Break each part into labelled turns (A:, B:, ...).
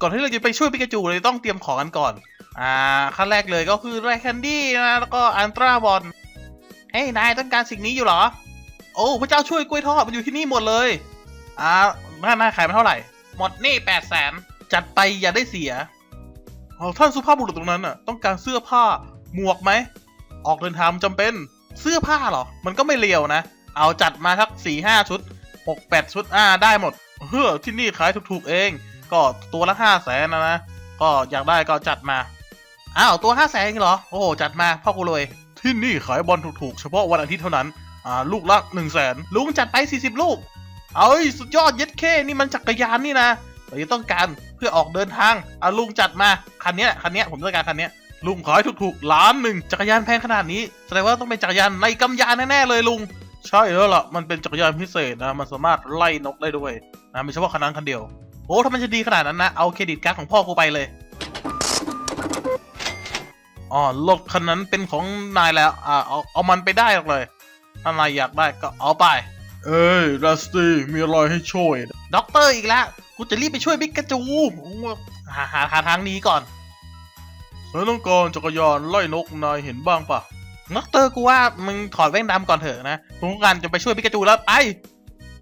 A: ก่อนที่เราจะไปช่วยปิกาจูเลยต้องเตรียมของกันก่อน อ่าขั้นแรกเลยก็คือไรแคนดี้นะแล้วก็อันตราบอลเฮ้ยนายต้องการสิ่งนี้อยู่เหรอ โอ้พระเจ้าช่วยกล้วยทอดมันอยู่ที่นี่หมดเลย อ่าถ้านายขายมาเท่าไหร่ หมดนี่แปดแสนจัดไปอย่าได้เสียเอาท่านสุภาพบุรุษตรงนั้นน่ะต้องการเสื้อผ้าหมวกไหม ออกเดินทางจำเป็นเสื้อผ้าเหรอ มันก็ไม่เลวนะ เอาจัดมาสักสี่ห้าชุดหกแปดชุดอ่าได้หมด เฮ้อที่นี่ขายถูกๆเอง ก็ตัวละห้าแสนนะนะ ก็อยากได้ก็จัดมา อ้าวตัวห้าแสนเหรอ โอ้โห จัดมาพ่อกูเลย ที่นี่ขายบอลถูกๆ เฉพาะวันอาทิตย์เท่านั้น อ่า ลูกละหนึ่งแสนลุงจัดไปสี่สิบลูก เอ้ย สุดยอดเย็ดเคนี่มันจักรยานนี่นะเราจะต้องการเพื่อออกเดินทางอะลุงจัดมา คันนี้คันนี้ผมต้องการคันนี้ลุงขายถูกๆล้านหนึ่งจักรยานแพงขนาดนี้แสดงว่าต้องเป็นจักรยานในกำยานแน่ๆเลยลุงใช่แล้วล่ะ มันเป็นจักรยานพิเศษนะ มันสามารถไล่นกได้ด้วยนะไม่ใช่ว่าคันนั้นคันเดียว อ้ถ้ามันจะดีขนาดนั้นนะ เอาเครดิตการ์ดของพ่อกูไปเลยอ๋อรถคันนั้นเป็นของนายแล้วอ่าเอาเอามันไปได้หรอกเลยถ้านายอยากได้ก็เอาไป เอ้ยรัสตี้มีอะไรให้ช่วย ด็อกเตอร์อีกแล้ว กูจะรีบไปช่วยบิ๊กกระจูโอ้หาหาหาทางหนี้ก่อนแล้วต้องการจักรยานไล่นกนายเห็นบ้างปะด็อกเตอร์กูว่ามึงถอดแว่นดำก่อนเถอะนะกูต้องการจะไปช่วยบิ๊กกระจูแล้วไป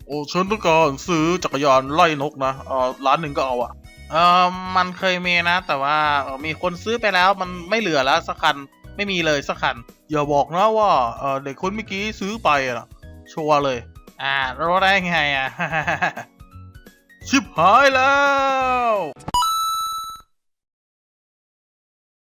A: โอ้ฉันต้องการซื้อจักรยานไล่นกนะเออร้านหนึ่งก็เอาอะเออมันเคยมีนะ แต่ว่าเอ่อมีคนซื้อไปแล้วมันไม่เหลือแล้วสักคันไม่มีเลยสักคันอย่าบอกนะว่าเออเด็กคนเมื่อกี้ซื้อไปอะชัวร์เลย อ่ารู้ได้ไงอะชิบหายแล้ว